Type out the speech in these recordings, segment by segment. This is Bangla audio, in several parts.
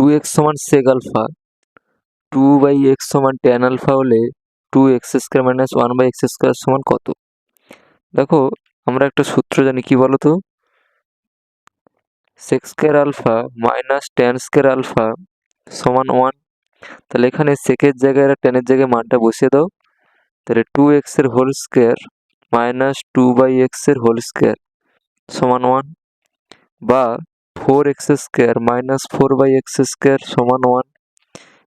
টু এক্স সমান sec alpha two by x সমান ট্যান আলফা হলে two x square minus one by x square সমান কত? দেখো, আমরা একটা সূত্র জানি, কি বলো তো sec square alpha minus tan square alpha সমান ওয়ান তাহলে এখানে সেকের জায়গায় আর ট্যানের জায়গায় মানটা বসিয়ে দাও, তাহলে টু এক্সের whole square minus two by এক্সের হোল স্কোয়ার সমান ওয়ান বা four x square minus four by x square সমান ওয়ান।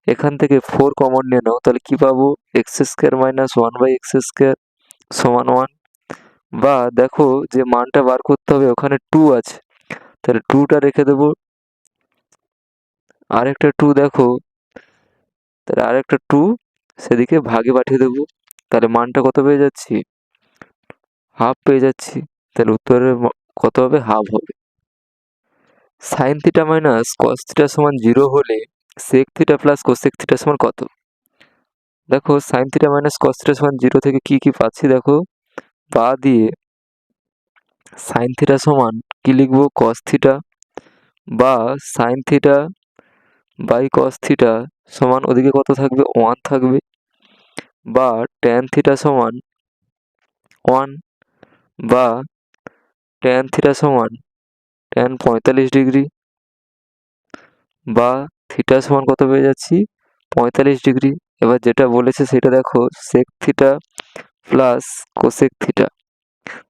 এখান থেকে ফোর কমন নিয়ে নাও, তাহলে কী পাবো? X square minus one by x square সমান ওয়ান। বা দেখো যে মানটা বার করতে হবে, ওখানে টু আছে। তাহলে টুটা রেখে দেবো। আরেকটা টু দেখো। তাহলে আরেকটা টু সেদিকে ভাগে পাঠিয়ে দেবো। তাহলে মানটা কত পেয়ে যাচ্ছি? হাফ পেয়ে যাচ্ছি। তাহলে উত্তরের কত হবে? হাফ হবে। Sine theta minus cos theta সমান জিরো হলে sec theta plus cosec theta সমান কত? দেখো sine theta minus cos theta সমান জিরো থেকে কি কি পাচ্ছি দেখো? বা দিয়ে সাইন থিটা সমান কি লিখব? কস থিটা বা sine theta by cos theta সমান ওদিকে কত থাকবে? ওয়ান থাকবে। বা ট্যান থিটা সমান ওয়ান বা ট্যান থিটা সমান ট্যান পঁয়তাল্লিশ ডিগ্রি বা থিটা সমান কত পেয়ে যাচ্ছি? পঁয়তাল্লিশ ডিগ্রি। এবার যেটা বলেছে সেটা দেখো sec theta plus cosec theta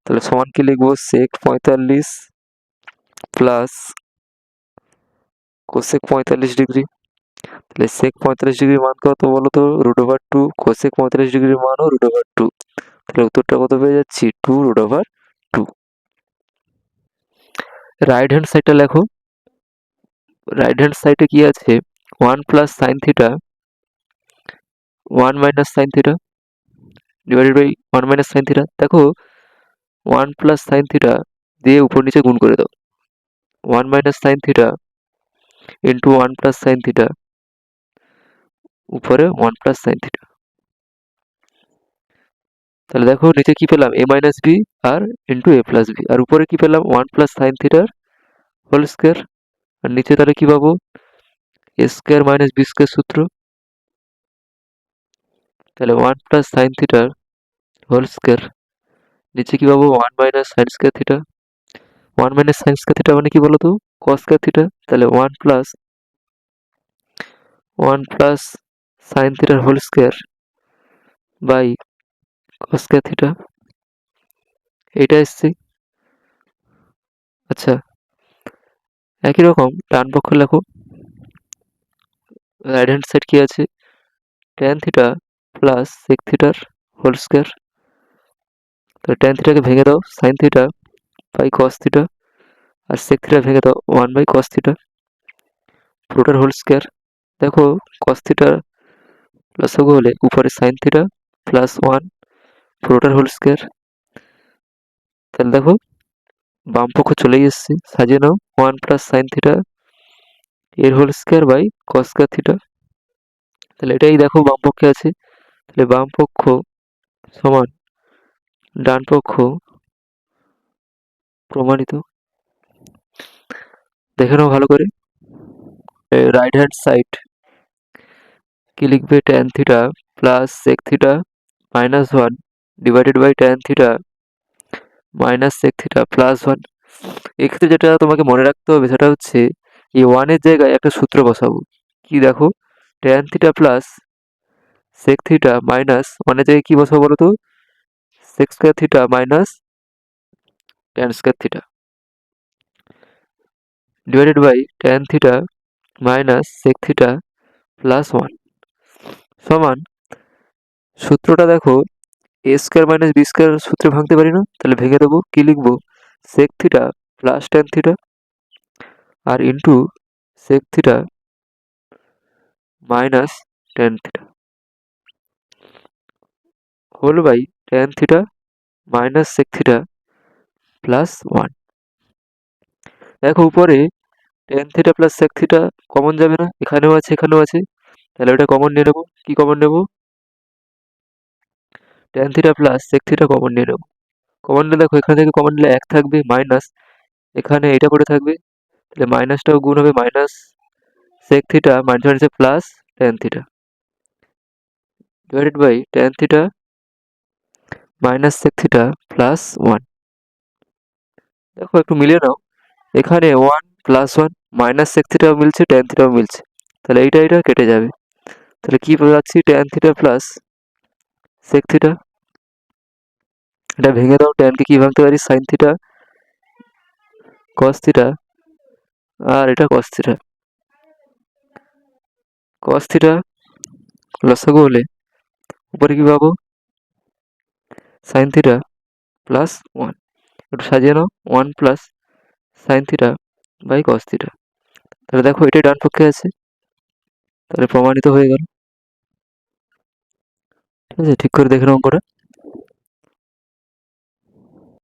তাহলে সমান কি লিখব? সেক পঁয়তাল্লিশ প্লাস কোসেক পঁয়তাল্লিশ ডিগ্রি। তাহলে সেক পঁয়তাল্লিশ ডিগ্রির মান কত বলো তো রুট ওভার টু কোসেক পঁয়তাল্লিশ ডিগ্রির মানও রুট ওভার টু তাহলে উত্তরটা কত পেয়ে যাচ্ছি? Two root over right hand সাইডটা লেখো। রাইট হ্যান্ড সাইডে কি আছে? One plus sine theta one minus sine theta divided by one minus sine theta দেখো ওয়ান প্লাস সাইন থিটা দিয়ে উপর নিচে গুণ করে দাও। One minus sine theta into one plus sine theta উপরে ওয়ান প্লাস সাইন থিটা তাহলে দেখো নিচে কি পেলাম? এ মাইনাস বি আর ইন্টু এ প্লাস বি আর উপরে কি পেলাম? ওয়ান প্লাস সাইন থিটার হোল স্কোয়ার আর নিচে তাহলে কি পাবো? A square minus b square সূত্র। তাহলে ওয়ান প্লাস সাইন থিটার হোল স্কোয়ার নিচে কি পাবো? One minus sine square theta one minus sine square theta মানে কি বলো তো কস থিটা তাহলে one plus one plus sine থিটার whole square by cos square theta. এইটা এসছে। আচ্ছা একই রকম, ডান পক্ষ লেখো। রাইট হ্যান্ড সাইড কি আছে? ট্যান থিটা প্লাস সেক থিটার হোল স্কোয়ার তাহলে ট্যান থিটাকে ভেঙে দাও sine theta by cos theta R sec theta ভেঙে দাও ওয়ান বাই কস থিটা পুরোটার হোল স্কোয়ার দেখো কস থিটা প্লাস হলে উপরে সাইন থিটা প্লাস ওয়ান পুরোটার হোল স্কোয়ার তাহলে দেখো, বাম পক্ষ চলেই এসছে। সাজিয়ে নাও ওয়ান প্লাস সাইন থিটা এর whole square by cos square theta তাহলে এটাই দেখো বাম পক্ষে আছে। তাহলে বাম পক্ষ সমান ডান পক্ষ প্রমাণিত। দেখে নাও ভালো করে। রাইট হ্যান্ড সাইড কি লিখবে tan theta plus sec theta minus one divided by tan theta minus sec theta plus one এক্ষেত্রে যেটা তোমাকে মনে রাখতে হবে সেটা হচ্ছে, এই ওয়ানের জায়গায় একটা সূত্র বসাবো। কি দেখো? Tan theta plus sec theta minus ওয়ানের জায়গায় কী বসাবো বলো তো? Sec square theta minus tan square theta divided by tan theta minus sec theta plus one সমান, সূত্রটা দেখো a square minus b square সূত্রে ভাঙতে পারি না, তাহলে ভেঙে দেবো, কি লিখব? Sec theta plus tan theta R into sec theta minus tan theta whole by tan theta minus sec theta plus one দেখো উপরে tan theta plus sec theta common যাবে না, এখানেও আছে এখানেও আছে, তাহলে ওটা কমন নিয়ে নেব, কি কমন নেব? Tan theta plus sec theta common নিয়ে নেব। কমন নিলে দেখো, এখান থেকে কমন নিলে এক থাকবে মাইনাস এখানে এটা করে থাকবে, তাহলে মাইনাসটাও গুণ হবে মাইনাস সেক থিটা মাইনাস হচ্ছে plus tan theta divided by tan theta minus sec theta plus one দেখো, একটু মিলিয়ে নাও। এখানে one plus one minus sec থিটাও মিলছে ট্যান থিটাও মিলছে। তাহলে এইটা এইটা কেটে যাবে। তাহলে কী পাচ্ছি tan theta plus sec theta এটা ভেঙে দাও ট্যানকে কী ভাঙতে পারি? সাইন থিটা কস থিটা আর এটা কস থিটা কস থিটা লসাগু হলে উপরে কী পাবো? সাইন থিটা প্লাস ওয়ান একটু সাজিয়ে নাও one plus sine theta by cos theta তাহলে দেখো, এটাই ডান পক্ষে আছে। তাহলে প্রমাণিত হয়ে গেল। ঠিক আছে ঠিক করে দেখে নেব অঙ্কটা